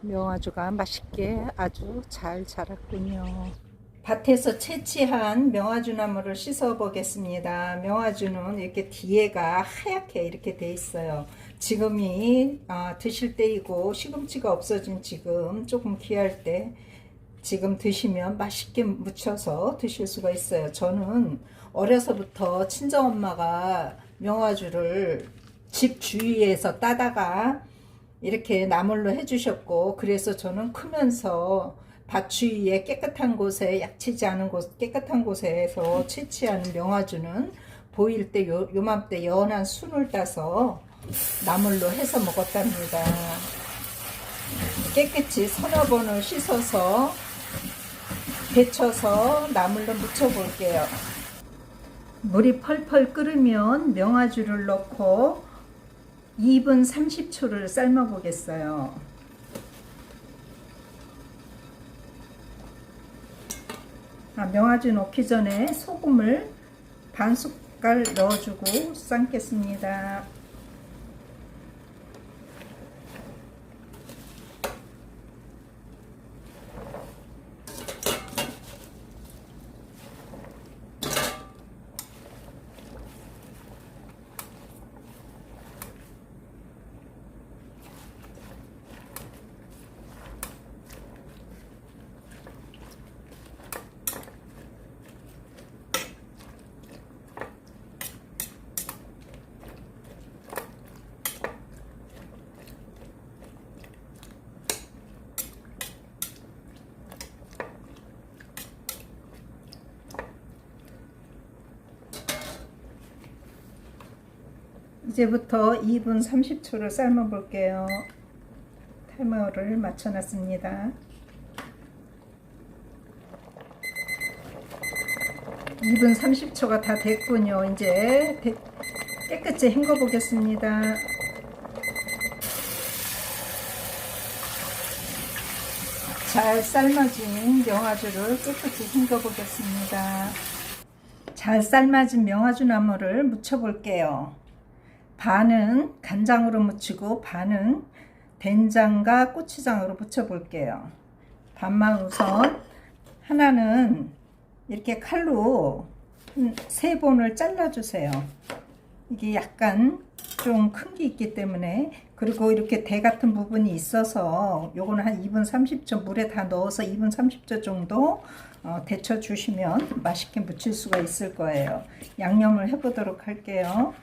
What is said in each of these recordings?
명아주가 맛있게 아주 잘 자랐군요. 밭에서 채취한 명아주 나무를 씻어 보겠습니다. 명아주는 이렇게 뒤에가 하얗게 이렇게 돼 있어요. 지금이 아, 드실 때이고 시금치가 없어진 지금 조금 귀할 때 지금 드시면 맛있게 무쳐서 드실 수가 있어요. 저는 어려서부터 친정엄마가 명아주를 집 주위에서 따다가 이렇게 나물로 해주셨고 그래서 저는 크면서 밭 주위에 깨끗한 곳에 약치지 않은 곳 깨끗한 곳에서 채취하는 명아주는 보일 때 요, 요맘때 연한 순을 따서 나물로 해서 먹었답니다. 깨끗이 서너 번을 씻어서 데쳐서 나물로 무쳐 볼게요. 물이 펄펄 끓으면 명아주를 넣고 2분 30초를 삶아 보겠어요. 아, 명아주 넣기 전에 소금을 반 숟갈 넣어주고 삶겠습니다. 이제부터 2분 30초를 삶아 볼게요. 타이머를 맞춰 놨습니다. 2분 30초가 다 됐군요. 이제 데- 깨끗이 헹궈 보겠습니다. 잘 삶아진 명아주를 깨끗이 헹궈 보겠습니다. 잘 삶아진 명아주 나물을 무쳐 볼게요. 반은 간장으로 무치고 반은 된장과 고추장으로 무쳐 볼게요. 반만 우선 하나는 이렇게 칼로 한 세 번을 잘라 주세요. 이게 약간 좀 큰 게 있기 때문에 그리고 이렇게 대 같은 부분이 있어서 요거는 한 2분 30초 물에 다 넣어서 2분 30초 정도 어, 데쳐 주시면 맛있게 무칠 수가 있을 거예요. 양념을 해 보도록 할게요.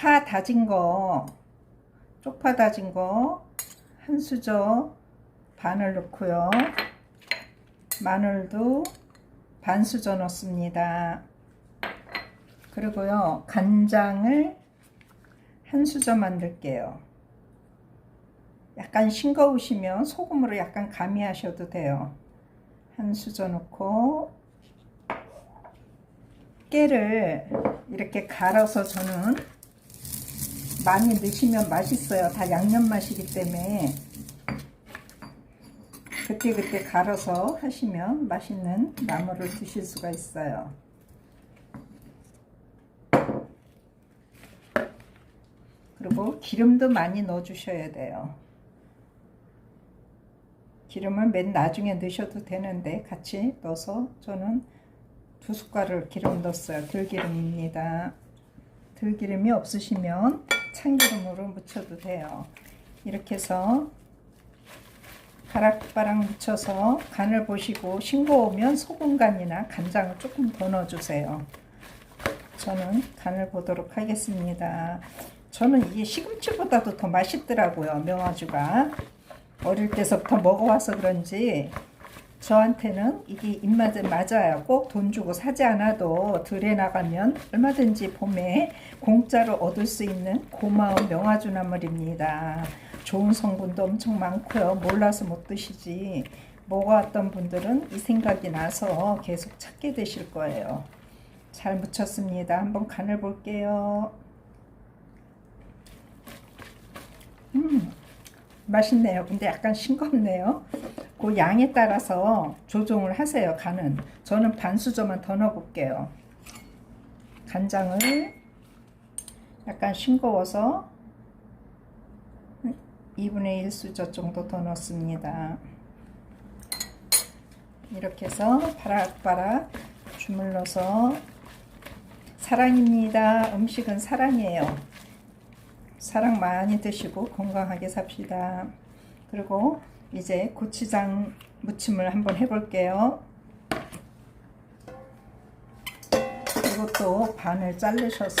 파 다진 거, 쪽파 다진 거, 한 수저 반을 넣고요. 마늘도 반 수저 넣습니다. 그리고요, 간장을 한 수저 만들게요. 약간 싱거우시면 소금으로 약간 가미하셔도 돼요. 한 수저 넣고, 깨를 이렇게 갈아서 저는 많이 넣으시면 맛있어요. 다 양념 맛이기 때문에 그때그때 갈아서 하시면 맛있는 나물을 드실 수가 있어요. 그리고 기름도 많이 넣어 주셔야 돼요. 기름을 맨 나중에 넣으셔도 되는데 같이 넣어서 저는 두 숟갈을 기름 넣었어요. 들기름입니다. 들기름이 없으시면 참기름으로 무쳐도 돼요. 이렇게 해서 바락바락 묻혀서 간을 보시고 싱거우면 소금 간이나 간장을 조금 더 넣어주세요. 저는 간을 보도록 하겠습니다. 저는 이게 시금치보다도 더 맛있더라고요. 명아주가 어릴 때서부터 먹어와서 그런지 저한테는 이게 입맛에 맞아요. 꼭 돈 주고 사지 않아도 들에 나가면 얼마든지 봄에 공짜로 얻을 수 있는 고마운 명아주 나물입니다. 좋은 성분도 엄청 많고요. 몰라서 못 드시지. 먹어왔던 분들은 이 생각이 나서 계속 찾게 되실 거예요. 잘 묻혔습니다. 한번 간을 볼게요. 음, 맛있네요. 근데 약간 싱겁네요. 그 양에 따라서 조정을 하세요. 간은. 저는 반 수저만 더 넣어볼게요. 간장을 약간 싱거워서 2분의 1 수저 정도 더 넣습니다. 이렇게 해서 바락바락 주물러서 사랑입니다. 음식은 사랑이에요. 사랑 많이 드시고 건강하게 삽시다. 그리고 이제 고추장 무침을 한번 해볼게요. 이것도 반을 자르셔서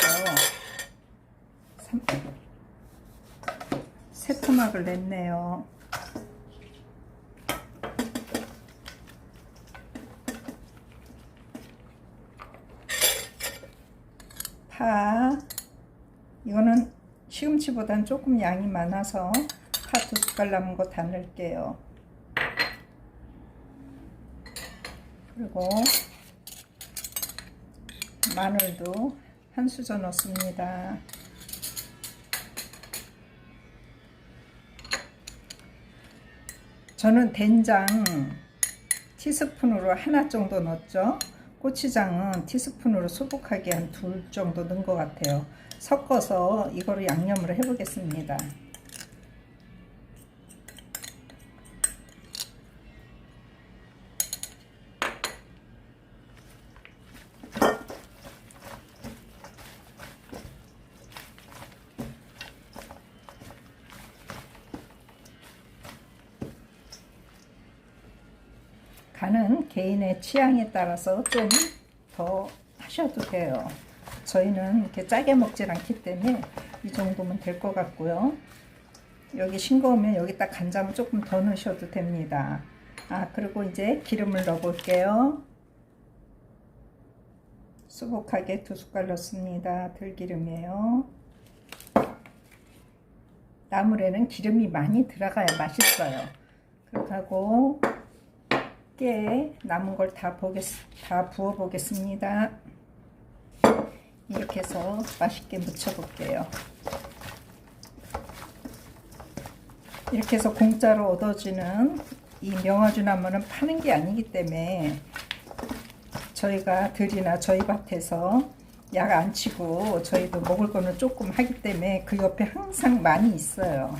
삼- 새 토막을 냈네요. 파 이거는 시금치보단 조금 양이 많아서 파 두 숟갈 남은 거 다 넣을게요. 그리고 마늘도 한 수저 넣습니다. 저는 된장 티스푼으로 하나 정도 넣었죠. 고추장은 티스푼으로 소복하게 한 둘 정도 넣은 것 같아요. 섞어서 이거를 양념을 해보겠습니다. 간은 개인의 취향에 따라서 좀 더 하셔도 돼요. 저희는 이렇게 짜게 먹질 않기 때문에 이 정도면 될 것 같고요. 여기 싱거우면 여기다 간장을 조금 더 넣으셔도 됩니다. 아, 그리고 이제 기름을 넣어 볼게요. 수북하게 두 숟갈 넣습니다. 들기름이에요. 나물에는 기름이 많이 들어가야 맛있어요. 그렇다고 깨 남은 걸 다 보겠 다 부어 보겠습니다. 이렇게 해서 맛있게 무쳐 볼게요. 이렇게 해서 공짜로 얻어지는 이 명아주 나물은 파는 게 아니기 때문에 저희가 들이나 저희 밭에서 약 안 치고 저희도 먹을 거는 조금 하기 때문에 그 옆에 항상 많이 있어요.